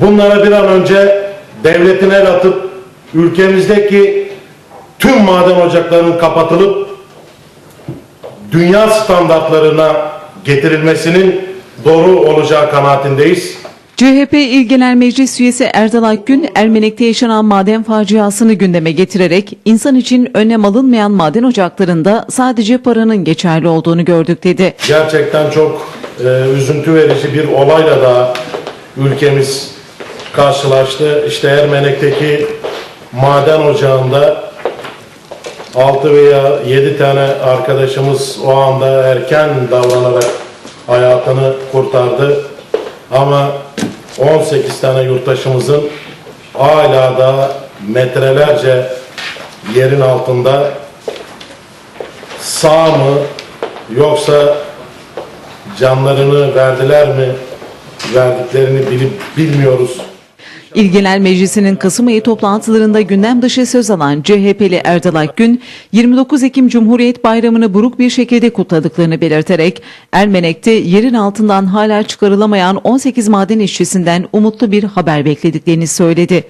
Bunlara bir an önce devletin el atıp ülkemizdeki tüm maden ocaklarının kapatılıp dünya standartlarına getirilmesinin doğru olacağı kanaatindeyiz. CHP İl Genel Meclis Üyesi Erdal Akgün, Ermenek'te yaşanan maden faciasını gündeme getirerek insan için önlem alınmayan maden ocaklarında sadece paranın geçerli olduğunu gördük dedi. Gerçekten çok e, üzüntü verici bir olayla da ülkemiz karşılaştı. İşte Ermenek'teki maden ocağında 6 veya 7 tane arkadaşımız o anda erken davranarak hayatını kurtardı. Ama 18 tane yurttaşımızın hala da metrelerce yerin altında sağ mı yoksa canlarını verdiler mi verdiklerini bilip bilmiyoruz. İl Genel Meclisi'nin Kasım ayı toplantılarında gündem dışı söz alan CHP'li Erdal Akgün, 29 Ekim Cumhuriyet Bayramı'nı buruk bir şekilde kutladıklarını belirterek, Ermenek'te yerin altından hala çıkarılamayan 18 maden işçisinden umutlu bir haber beklediklerini söyledi.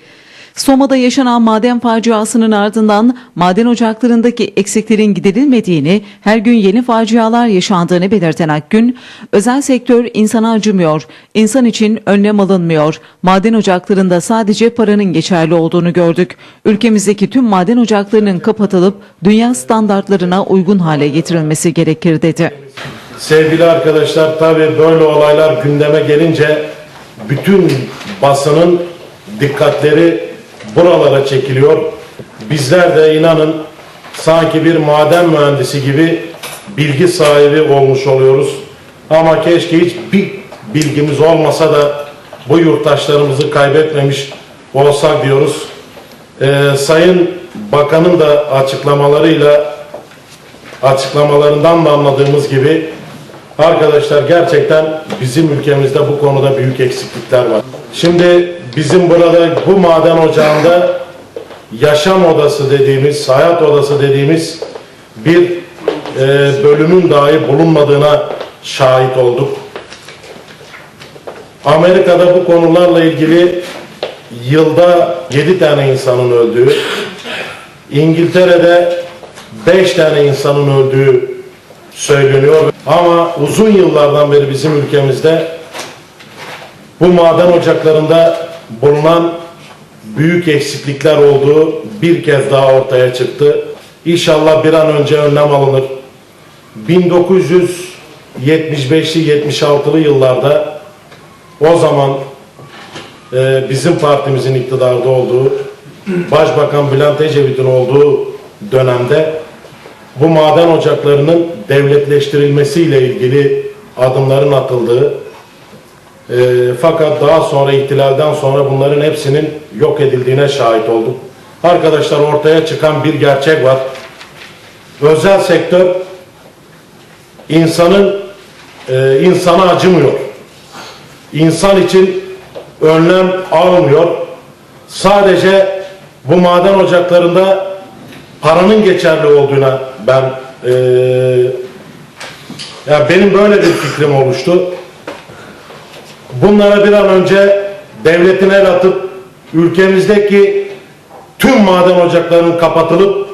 Soma'da yaşanan maden faciasının ardından maden ocaklarındaki eksiklerin giderilmediğini, her gün yeni facialar yaşandığını belirten Akgün, özel sektör insana acımıyor, insan için önlem alınmıyor, maden ocaklarında sadece paranın geçerli olduğunu gördük. Ülkemizdeki tüm maden ocaklarının kapatılıp dünya standartlarına uygun hale getirilmesi gerekir dedi. Sevgili arkadaşlar tabi böyle olaylar gündeme gelince bütün basının dikkatleri buralara çekiliyor. Bizler de inanın sanki bir maden mühendisi gibi bilgi sahibi olmuş oluyoruz. Ama keşke hiç bir bilgimiz olmasa da bu yurttaşlarımızı kaybetmemiş olsak diyoruz. Ee, Sayın Bakan'ın da açıklamalarıyla açıklamalarından da anladığımız gibi arkadaşlar gerçekten bizim ülkemizde bu konuda büyük eksiklikler var. Şimdi bizim burada bu maden ocağında yaşam odası dediğimiz, hayat odası dediğimiz bir e, bölümün dahi bulunmadığına şahit olduk. Amerika'da bu konularla ilgili yılda 7 tane insanın öldüğü, İngiltere'de 5 tane insanın öldüğü söyleniyor. Ama uzun yıllardan beri bizim ülkemizde bu maden ocaklarında bulunan büyük eksiklikler olduğu bir kez daha ortaya çıktı. İnşallah bir an önce önlem alınır. 1975'li 76'lı yıllarda o zaman e, bizim partimizin iktidarda olduğu Başbakan Bülent Ecevit'in olduğu dönemde bu maden ocaklarının devletleştirilmesiyle ilgili adımların atıldığı e, fakat daha sonra ihtilalden sonra bunların hepsinin yok edildiğine şahit olduk. Arkadaşlar ortaya çıkan bir gerçek var. Özel sektör insanın e, insana acımıyor. İnsan için önlem almıyor. Sadece bu maden ocaklarında paranın geçerli olduğuna ben e, ya benim böyle bir fikrim oluştu. Bunlara bir an önce devletin el atıp ülkemizdeki tüm maden ocaklarının kapatılıp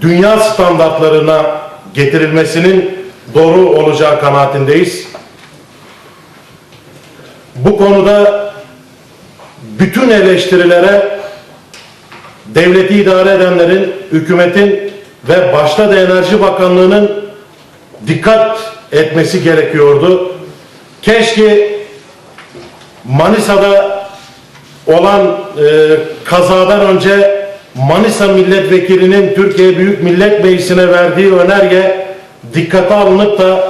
dünya standartlarına getirilmesinin doğru olacağı kanaatindeyiz. Bu konuda bütün eleştirilere devleti idare edenlerin, hükümetin ve başta da Enerji Bakanlığı'nın dikkat etmesi gerekiyordu. Keşke Manisa'da olan e, kazadan önce Manisa milletvekilinin Türkiye Büyük Millet Meclisi'ne verdiği önerge dikkate alınıp da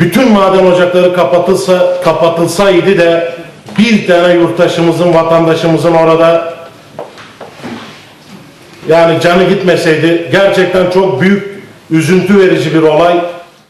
bütün maden ocakları kapatılsa kapatılsaydı da bir tane yurttaşımızın, vatandaşımızın orada yani canı gitmeseydi gerçekten çok büyük üzüntü verici bir olay.